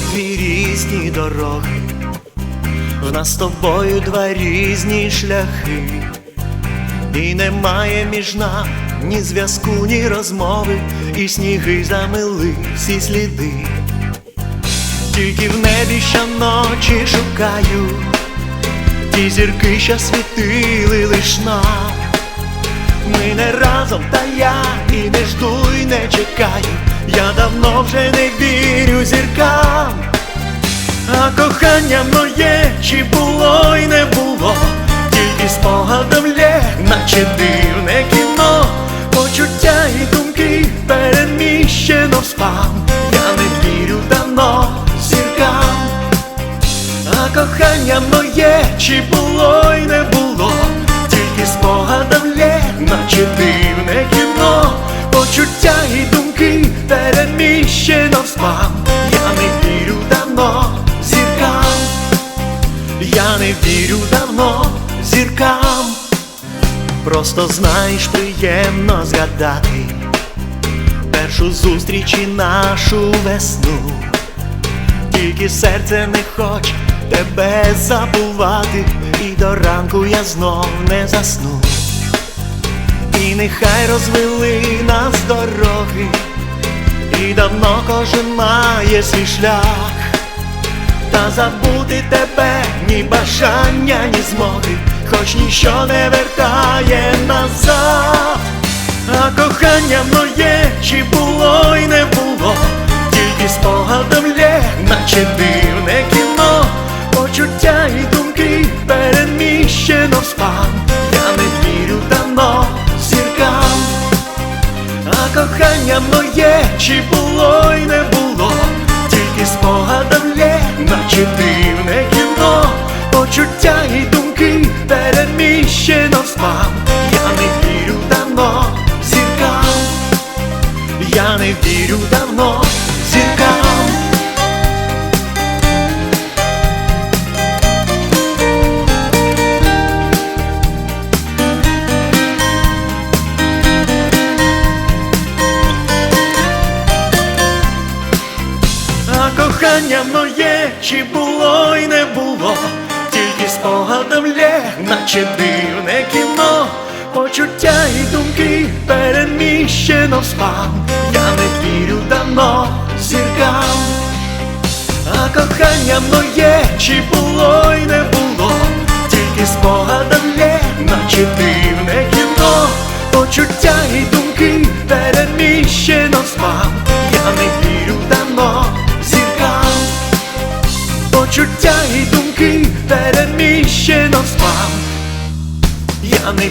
дві різні дороги, в нас з тобою два різні шляхи, і немає між нами ні зв'язку, ні розмови, і сніги замили всі сліди. Тільки в небі щоночі шукаю ті зірки, що світили лиш нам. Ми не разом, та я і не жду, і не чекаю. Я давно вже не вірю зіркам, а кохання моє чи було й не було, тільки спогадом лє, наче дивне кіно, почуття і думки переміщено в спам. Я не вірю давно зіркам, а кохання моє чи було й не було, тільки спогадом лє, наче дивне Просто знаєш, приємно згадати першу зустріч і нашу весну. Тільки серце не хоче тебе забувати, і до ранку я знов не засну. І нехай розвели нас дороги, і давно кожен має свій шлях, та забути тебе ні бажання, ні змоги, хоч ніщо не вертає назад. А кохання моє чи було й не було, тільки спогадом лє, наче дивне кіно, почуття і думки переміщено в спам. Я не вірю давно зіркам, а кохання моє чи було й не було, тільки спогадом лє, наче дивне кіно, почуття і я не вірю давно зіркам. А кохання моє чи було й не було, тільки спогадом лє, наче дивне кіно, почуття і думки переміщено в спам. Я не вірю давно зіркам, а кохання моє чи було й не було, тільки спогадом лє, наче дивне кіно, почуття і думки переміщено в спам. Я не вірю давно зіркам, почуття і думки переміщено в спам. Я не